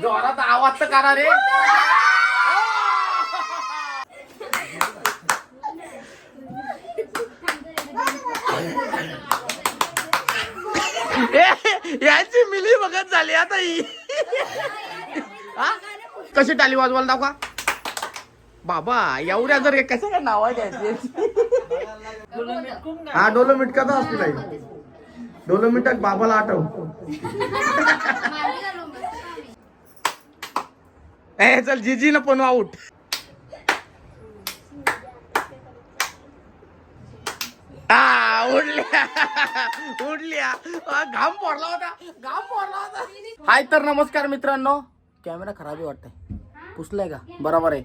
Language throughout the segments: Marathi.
जोरात आवाज तर करा रे. याची मिली बघत झाली आता ही? कशी टाली वाजवायला दाखवा. बाबा एवढ्या जर कसं काय नाव द्यायचे हा डोलोमीट कसा असतो नाही डोलोमीट बाबाला आठव. ए चल जीजी न पण आऊट हा उडल्या. उडल्या. घाम पडला होता. घाम पडला होता. हाय तर नमस्कार मित्रांनो. कॅमेरा खराब आहे वाटतंय. पुसलाय का? बरोबर आहे.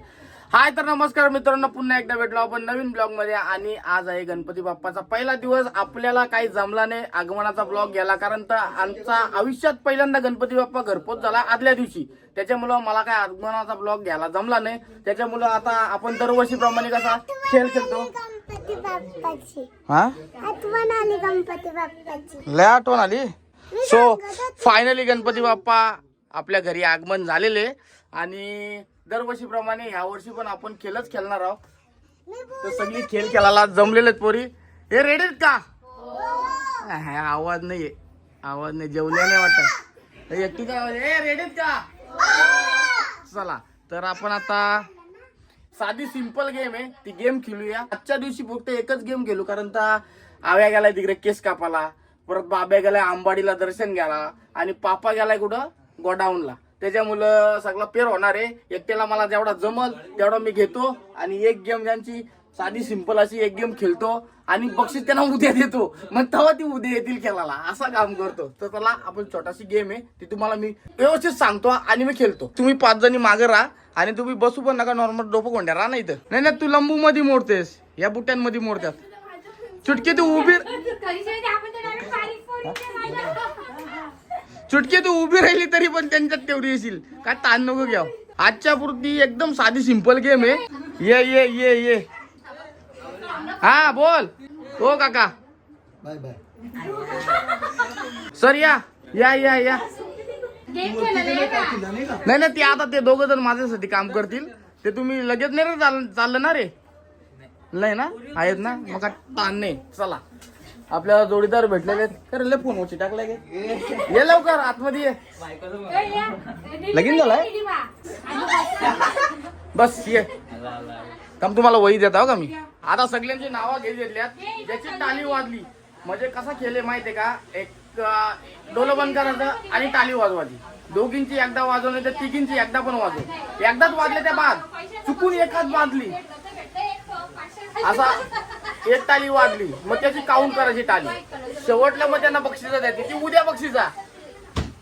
हाय तर नमस्कार मित्रांनो पुन्हा एकदा भेटलो आपण नवीन ब्लॉगमध्ये आणि आज आहे गणपती बाप्पाचा पहिला दिवस. आपल्याला काही जमला नाही आगमनाचा ब्लॉग गेला कारण तर आमचा आयुष्यात पहिल्यांदा गणपती बाप्पा घरपोच झाला आदल्या दिवशी. त्याच्यामुळं मला काय आगमनाचा ब्लॉग घ्यायला जमला नाही. त्याच्यामुळं आता आपण दरवर्षीप्रमाणे कसा खेळ खेळतो. गणपती बाप्पाची. हा? आठवण आली गणपती बाप्पाची. लय आठवण आली. सो फायनली गणपती बाप्पा आपल्या घरी आगमन झालेले. आणि दरवर्षीप्रमाणे ह्या वर्षी पण आपण खेळच खेळणार आहोत. तर सगळी खेळ खेळायला जमलेले पोरी. हे रेडी आहेत का? हे, आवाज नाहीये. आवाज नाही जेवल्या नाही वाटत. हे एकटीचा आवाज? ए रेडी आहेत का? चला तर आपण आता साधी सिंपल गेम आहे. ती गेम खेळूया. आजच्या दिवशी फक्त एकच गेम खेळू कारण तर आव्या गेलाय तिकडे केस कापाला परत बाब्या गेलाय आंबाडीला दर्शन घ्यायला. आणि पापा गेलाय कुठं? गोडाऊनला. त्याच्यामुळं सगळं पेर होणार आहे. एकट्याला मला जेवढा जमल तेवढा मी घेतो. आणि एक गेम ज्यांची साधी सिंपल अशी एक गेम खेळतो आणि बक्षीस त्यांना उद्या देतो. मग तेव्हा ती उद्या येतील खेळायला. असा काम करतो. तर त्याला आपण छोटाशी गेम आहे. ती तुम्हाला मी व्यवस्थित सांगतो आणि मी खेळतो. तुम्ही पाच जणी मागे राहा आणि तुम्ही बसू पण नका नॉर्मल डोपं कोंड्या राहा नाही तर नाही नाही तू लंबू मध्ये मोडतेस. या बुट्ट्यांमध्ये मोडतात. चुटकी तू उभी चुटकी तू उभी राहिली तरी पण त्यांच्यात तेवढी येशील. काय ताण नको घ्या आजच्या पुरती एकदम साधी सिंपल गेम आहे. ये ये ये ये. हा बोल. हो काका. Bye bye. सर या. या या या. नाही नाही ते आता ते दोघं जण माझ्यासाठी काम करतील. ते तुम्ही लगेच नाही चाललं ना रे नाही ना? आहेत ना? मग ताण नाही. चला. आपल्याला जोडीदार भेटलेले तर लय फोन उची टाकलाय गे. ये लवकर आतमध्ये ये. लगीन झालाय? बस ये. काम तुम्हाला वही देता हो का मी? आता सगळ्यांची नावं घेतल्यात. ज्याची टाली वाजली. म्हणजे कसा केले माहितीये का? एक डोलं बंद करायचं आणि टाली वाजवायची दोघींची एकदा वाजवली तर तिघींची एकदा पण वाजव एकदाच वाजले त्या बाद. चुकून एकाच वाजली असा एक टाली वाजली मग त्याची काउंट करायची टाली? शेवटला मग त्यांना बक्षिसा द्यायची. ती उद्या बक्षिसा.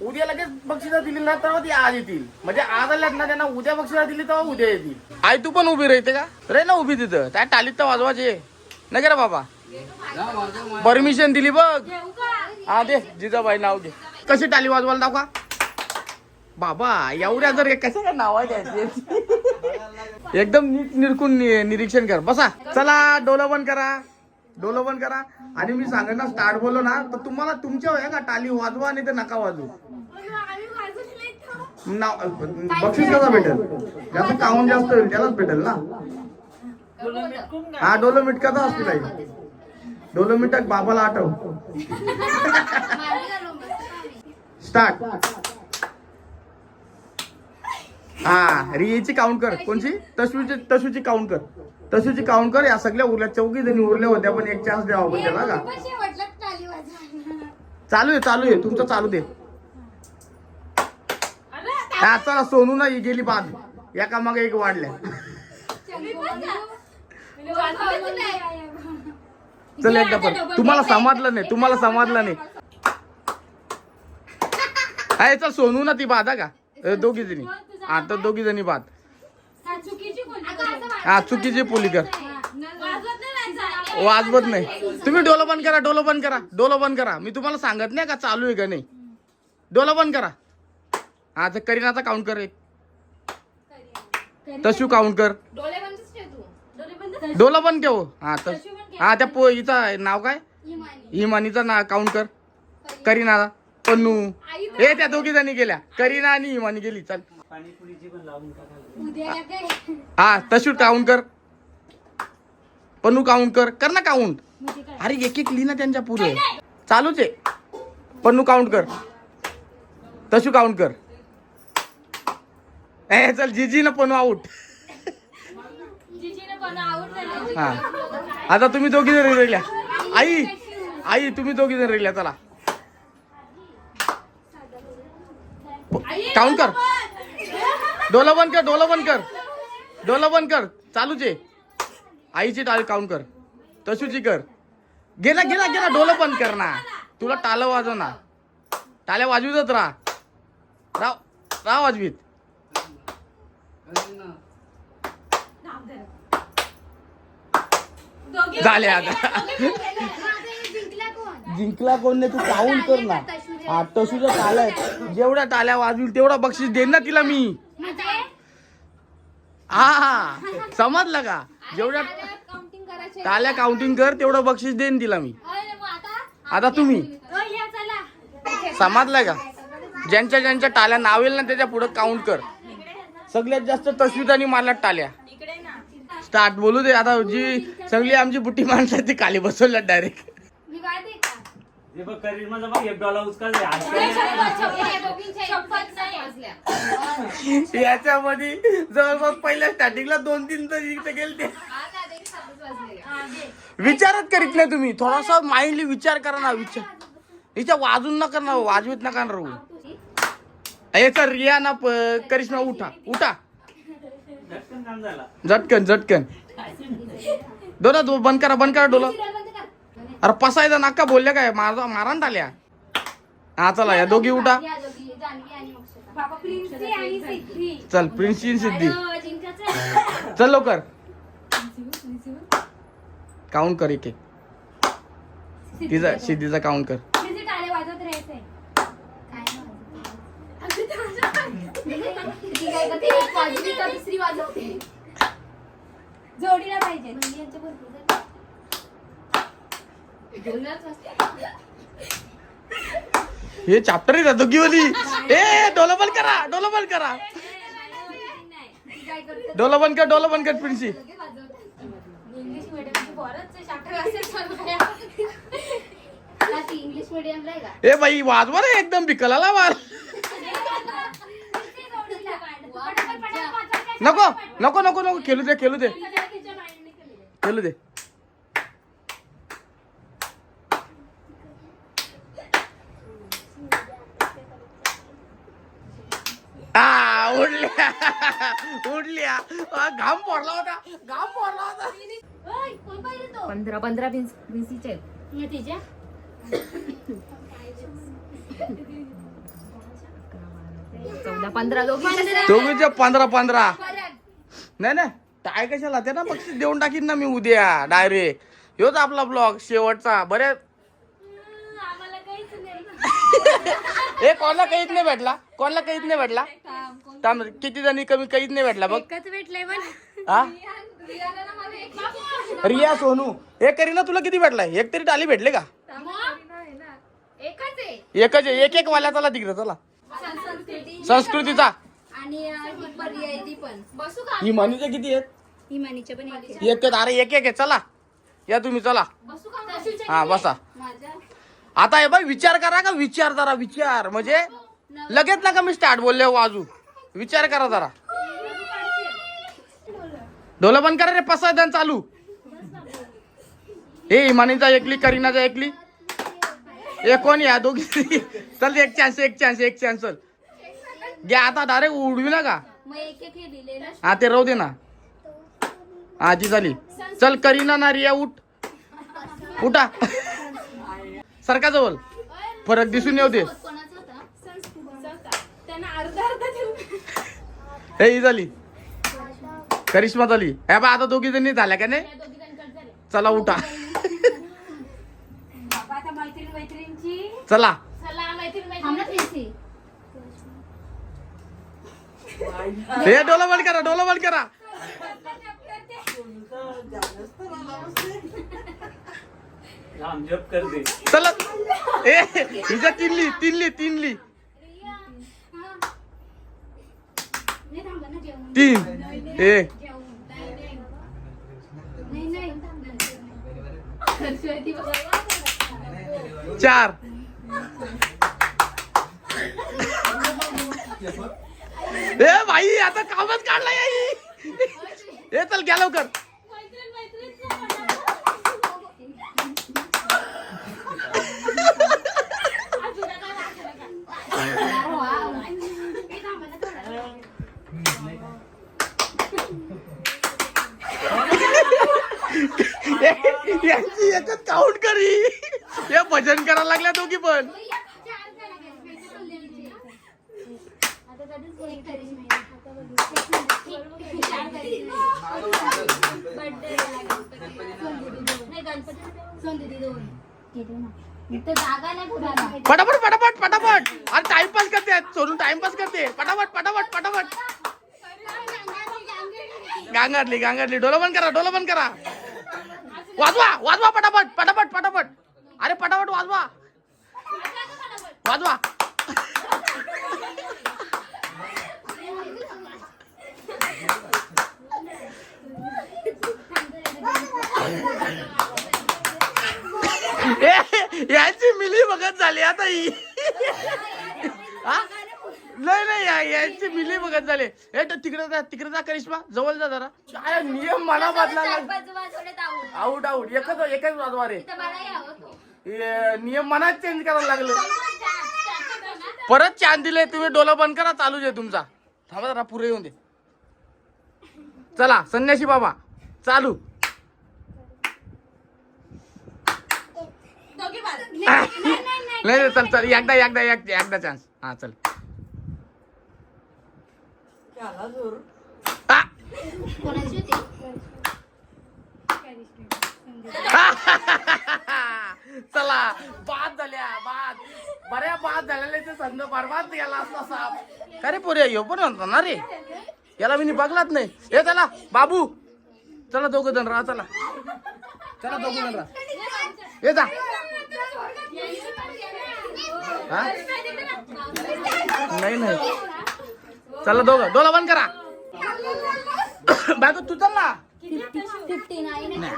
उद्या लगेच बक्षिसा दिली ना तेव्हा ती आज येतील. म्हणजे आज आल्यात ना त्यांना उद्या बक्षिसा दिली तेव्हा उद्या येतील. आई तू पण उभी राहते का? रे ना उभी तिथं. त्या टालीत तर वाजवायचे. नाही का रे बाबा? परमिशन दिली बघ. हा दे. जिजाबाई नाव घे. कशी टाली वाजवायला दाखवा? बाबा एवढ्या जर कसं काय नाव द्यायचे एकदम नीट निरकून निरीक्षण कर. बसा. चला डोलं बंद करा. डोलं बंद करा. आणि मी सांगेन ना स्टार्ट बोललो ना तर तुम्हाला तुमच्या आहे का टाली वाजवा नाही तर नका वाजवू. नाव बक्षीस कसा भेटेल? ज्याचं काउंट जास्त होईल त्यालाच भेटेल ना? हा डोलोमीट कसा असतो नाही डोलोमीट बाबाला आठव. स्टार्ट हा रियाची काउंट कर. कोणची? तसवीची तसवीची काउंट कर. तसवीची काउंट कर या सगळ्या उरल्या चौघी जणी उरल्या होत्या पण एक चान्स द्यावा आपण त्याला का चालू आहे चालू आहे. तुमचं चालू दे. हा चला सोनू ना ही गेली बाद एका मग एक वाढल्या. चल एकदा पण. तुम्हाला समजलं नाही तुम्हाला समजलं नाही. हा चल सोनू ना ती हा का? दोघी जणी. हा तर दोघी जणी बाद. हा चुकीची पोली कर. वाजवत नाही. तुम्ही डोलं बंद करा डोलं बंद करा डोलं बंद करा. मी तुम्हाला सांगत नाही का चालू आहे का नाही. डोलं बंद करा. हा तर करीनाचा काउंट कर एक. तशू काउंट कर. डोलं बंद ठेव. हा तर हा त्या पो हिचा नाव काय? हिमानीचा ना काउंट कर. करीनाचा पन्नू. हे त्या दोघी जणी गेल्या. करीना आणि इमानी गेली. चल. हा तशी काउंट कर. पन्नू काउंट कर. कर ना काउंट. अरे एक एक लिही ना त्यांच्या पुढे. चालूच आहे. पन्नू काउंट कर. तशू काउंट कर. ए चल जीजी ना पन्नू आउट हा. आता तुम्ही दोघी जण राहिल्या आई आई तुम्ही दोघी जण राहिल्या चला. काउंट कर. डोला बंद कर डोला बंद कर. डोला बंद कर. चालूच. आहे आईची टाळी काउंट कर. तसूची कर. ना घे ना डोलं बंद कर ना. तुला टाळं वाजव ना टाळ्या वाजवीतच राहा. राव राव वाजवीत. झाले आता. जिंकला कोण? नाही तू काउंट कर ना. हा तसूच्या टाळ्या आहेत. जेवढ्या टाळ्या वाजवील तेवढा बक्षीस देईन ना तिला मी. हा हा. समजलं का? जेवढ्या टाळ्या काउंटिंग कर तेवढं बक्षीस देईन तिला मी. आता? तुम्ही. समजलं का? ज्यांच्या ज्यांच्या टाळ्या नावेल ना त्याच्या पुढे काउंट कर. सगळ्यात जास्त तस्वीरांनी मारल्या टाळ्या स्टार्ट बोलू दे आता जी सगळी आमची बुट्टी माणसं ती खाली बसवल्यात डायरेक्ट हे बघ करिश्माचा बघ एक डॉलर उचका आज हे नाही. याच्यामध्ये जवळपास पहिल्या स्टार्टिंगला दोन तीन तर इथे गेले ते. विचारच करीत नाही तुम्ही. थोडासा माइंडली विचार करा ना विचार. हिच्या वाजून नका ना वाजवीत नका ना राहू याचा रिया ना प- करिश्मा उठा. उठा. झटकन काम झाला. झटकन झटकन. डोला दो बंद करा बंद करा डोला. अरे पसायचा नाका बोलले काय? मारा मारान आल्या हा चला या दोघी उठा. या दोघी, जानवी आणि मोक्षदा. बाबा प्रिन्सी आणि सिद्धी. चल प्रिन्सी सिद्धी. चल लवकर. काउंट कर एक तिचा सिद्धीचा काउंट कर. प्रिन्सी टाळे हे चॅप्टर आहे ना दोघीवाली. ए डोला बंद करा डोला बंद करा. ती डोला बंद कर डोला बंद कर प्रिन्सी. ए बाई वाजवा रे एकदम बिकलाला वाज. नको नको नको नको खेळू दे खेळू दे. खेळू दे आ उडल्या उडल्या. घाम पडला होता. घाम पडला होता. पंधरा पंधरा भिंस भिंसीचे आहेत तिच्या? चौदा पंधरा पंधरा. पंधरा नाही नाही. टाय कशाला ते ना? बक्षीस देऊन टाकीन ना मी उद्या डायरेक्ट ह्योच आपला ब्लॉग शेवटचा. बरे? आम्हाला काहीच नाही. हे कोणाला काहीच नाही भेटला? कोणाला काहीच नाही भेटला? थांब किती जणी कमी काहीच नाही भेटला बघ. एकच भेटलंय पण हा? रिया सोनू हे करी ना तुला किती भेटला एक तरी टाली भेटले का? एकच आहे. एक एक वाल्या चला तिकडे चला. संस्कृती. संस्कृतीचा. आणि ही ही म्हणीचे किती आहेत? एक. अरे एक एक आहे. चला. या तुम्ही चला. बसू का? तसूच्या हा बसा. आता हे बाई विचार करा का? विचार जरा विचार. म्हणजे लगेच ना मी स्टार्ट बोलले हो वाजू विचार करा जरा. डोलं बंद करा रे पसायदान चालू. हे इमानीचा एकली करीनाचा एकली. हे कोण या दोघी? चल एक चान्स एक चान्स एक चान्स चल. घ्या आता डायरेक्ट उडवी ना का हा ते राहू दे ना. आजी झाली. चल करीना ना रिया उठ. उठा. सरका जवळ. फरक दिसून येऊ दे कोणाचा होता संस्कृत त्यांना अर्धा अर्धा देऊ हे ही झाली. करिश्मा झाली. हे बा आता दोघी जणी झाल्या का नाही? चला उठा. चला. हे डोला बंद करा डोला बंद करा. चला. ए हिच्या तीनली तीनली तीनली नाही थांबा ना जेवण तीन. एक चार. ए भाई आता कामच काढला याई ए चल घ्या लवकर. यांची एकच काउंट करी. हे भजन करायला लागल्या दोघी पण. पटापट पटापट पटापट. अरे टाइमपास करते. सोडून टाइमपास करते. पटापट पटापट पटापट. गांगारली गांगारली. डोलं बंद करा डोलं बंद करा. वाजवा वाजवा पटापट पटापट पटापट. अरे पटापट वाजवा. वाजवा. याची यांची मिली बघत झाली आता ही. हा? नाही नाही या- यांची मिली बघत झाले. ए तर तिकडे जा तिकडे जा करिश्मा. जवळ जा जरा. काय नियम मला बदला आऊट. आऊट एकच एकच वाजवा रे हे नियम मनात चेंज करायला लागलं. परत चान दिले तुम्ही डोला बंद करा चालूच आहे तुमचा. थांबा जरा पुरे येऊन दे. चला संन्यासी बाबा. चालू. नाही नाही चल चल. एकदा एकदा एक- एकदा चान्स हा चल. चला बाद झाल्या बाद. बऱ्या बाद झालेल्या ते संघ बरबाद गेला असता साप. का रे पोरे यो पण म्हणतो ना रे. याला मी बघलाच नाही. हे चला बाबू. चला दोघं जण राहा चला. चला दोघं जण राहा. ये जा. हा? नाही नाही. चला दोघं डोला बंद करा. बायको तू चल ना. फिफ्टी नाईन आहे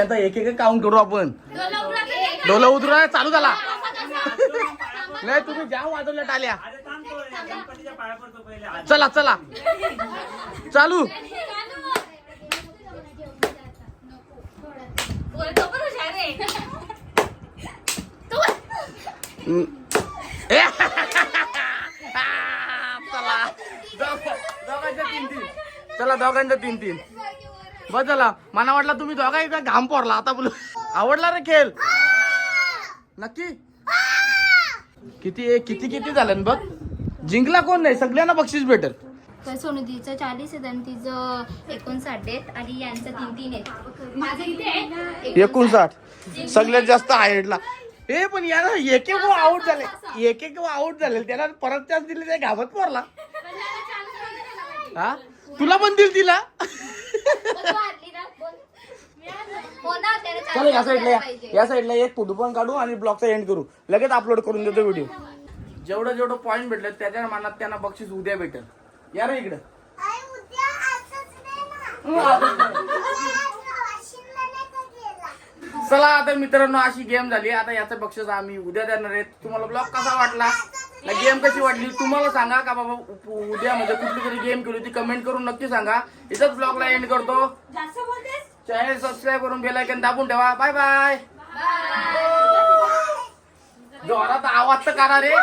आता एक एक काउंट करू आपण. डोला उतरू चालू झाला. नाही तुम्ही ज्या वाजवल्या टाल्या. चला चला. चालू. चला. दोघ- दोघांच्या तीन तीन. चला तीन तीन. बस चला. मला वाटलं तुम्ही दोघा एकदा घाम पोरला. आता बोलू. आवडला रे खेळ? नक्की? किती किती किती झालं बघ. जिंकला कोण नाही? सगळ्यांना बक्षीस भेटल. तर सोनुदीचं चाळीस आहे आणि तिचं एकोणसाठ आहेत आणि यांचं तीन तीन आहेत. माझं एकोणसाठ. सगळ्यात जास्त हायटला ए पण याला एक एक आउट झाले. एक एक आउट झाले. त्याला परत चान्स दिले त्या घाबत पोरला हा? तुला पण दिल तिला? हो चला या साईडला. या. साईडला एक फोटो पण काढू आणि ब्लॉगचा एंड करू. लगेच अपलोड करून देतो व्हिडिओ जेवढं जेवढं पॉईंट भेटले त्याच्या मनात त्यांना बक्षीस उद्या भेटेल. या रे इकडं आई उद्या असंच दे ना वाशिमला नाही का गेला चला तर मित्रांनो अशी गेम झाली. आता याचं बक्षीस आम्ही उद्या देणार आहे. तुम्हाला ब्लॉग कसा वाटला? गेम कशी वाटली? तुम्हाला सांगा का बाबा उद्या म्हणजे कुठली तरी गेम केली होती? कमेंट करून नक्की सांगा. इथंच ब्लॉगला एंड करतो. चॅनल सबस्क्राईब करून बेल आयकन दाबून ठेवा. बाय बाय जोरात आवाज तर करा रे.